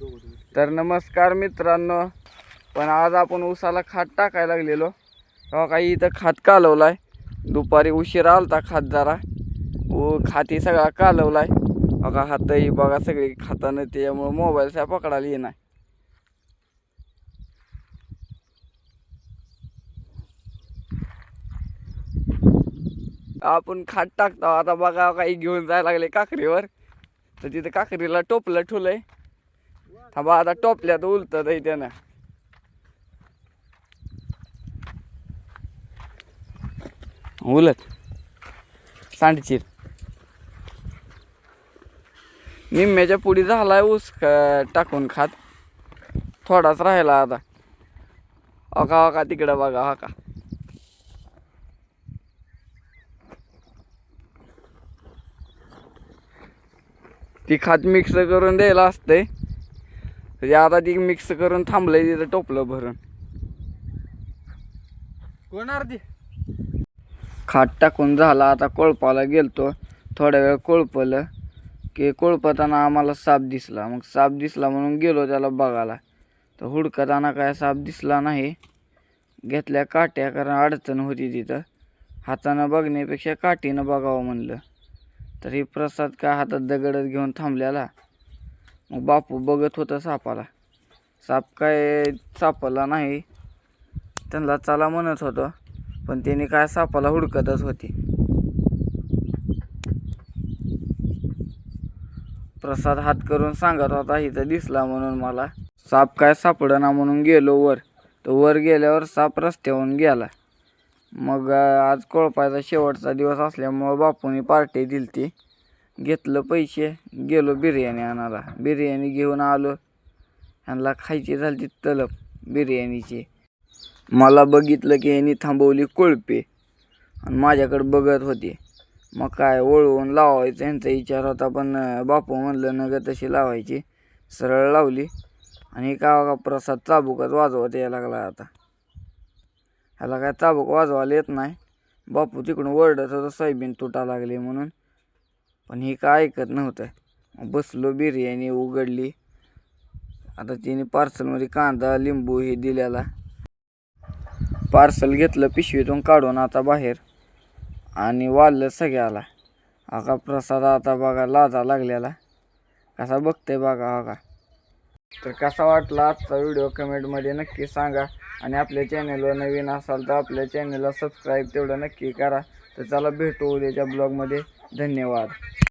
तर नमस्कार मित्रांनो पण आज आपण उसाला खात टाकायला लागलेलो. तेव्हा काही इथं खात कालवलाय. दुपारी उशिरा आलता खात जरा. व खाती सगळा कालवलाय. बघा हातही बघा सगळी खातानं त्याच्यामुळं मोबाईलचा पकडायला येणार आपण खात टाकतो. आता बघा काही घेऊन जायला लागले काकरीवर तर तिथं काकरीला टोपलं ठुलंय थांबा आता टोपल्यात उलत त्यानं. उलट. सांडचीर. निम्म्याच्या पुढे झालाय ऊस टाकून खात. थोडाच राहिला आता. अका अका तिकडं बघा हा का ती खात मिक्स करून द्यायला असतंय. म्हणजे आता ती मिक्स करून थांबलंय तिथं टोपलं भरून. कोण अर्धी? खाट टाकून झाला आता कोळपाला गेलतो. थोड्या वेळ कोळपलं की कोळपताना आम्हाला साप दिसला. मग साप दिसला म्हणून गेलो त्याला बघायला. तर हुडकताना काय साप दिसला नाही. घेतल्या काट्या कारण अडचण होती तिथं. हातानं बघण्यापेक्षा काठीनं बघावं म्हणलं. तर ही प्रसाद काय हातात दगडच घेऊन थांबलेला. मग बापू बघत होतं सापाला. साप काय सापडला नाही. त्यांना चला म्हणत होतं पण त्याने काय सापाला हुडकतच होती. प्रसाद हात करून सांगत होता इथं दिसला म्हणून मला. साप काय सापडना म्हणून गेलो वर. तर वर गेल्यावर साप रस्त्यावरून गेला. मग आज कोळपायचा शेवटचा दिवस असल्यामुळं बापूने पार्टी दिली ती घेतलं पैसे गेलो बिर्याणी आणायला. बिर्याणी घेऊन आलो. ह्यांना खायची झाली तलप बिर्याणीची. मला बघितलं की यांनी थांबवली कोळपे. आणि माझ्याकडे बघत होते. मग काय वळवून लावायचं यांचा विचार होता पण बापू म्हणलं न ग तशी लावायची. सरळ लावली. आणि का का प्रसाद चाबुकच वाजवत यायला लागला आता. ह्याला काय चाबूक वाजवायला येत नाही. बापू तिकडून ओरडत होतं सोयाबीन तुटा लागली म्हणून. पण हे काय ऐकत नव्हतं. बसलो बिर्याणी उघडली. आता तिने पार्सलमध्ये कांदा लिंबू हे दिलेला पार्सल घेतलं पिशवीतून काढून आता बाहेर. आणि वाढलं सगळ्याला. आका प्रसाद आता बघा लाजा लागलेला कसा बघतंय बघा हा तर कसा वाटला आजचा व्हिडिओ कमेंटमध्ये नक्की सांगा. आणि आपल्या चॅनलवर नवीन असाल तर आपल्या चॅनलला सबस्क्राईब तेवढं नक्की करा. तर चला भेटू उद्याच्या ब्लॉगमध्ये. धन्यवाद.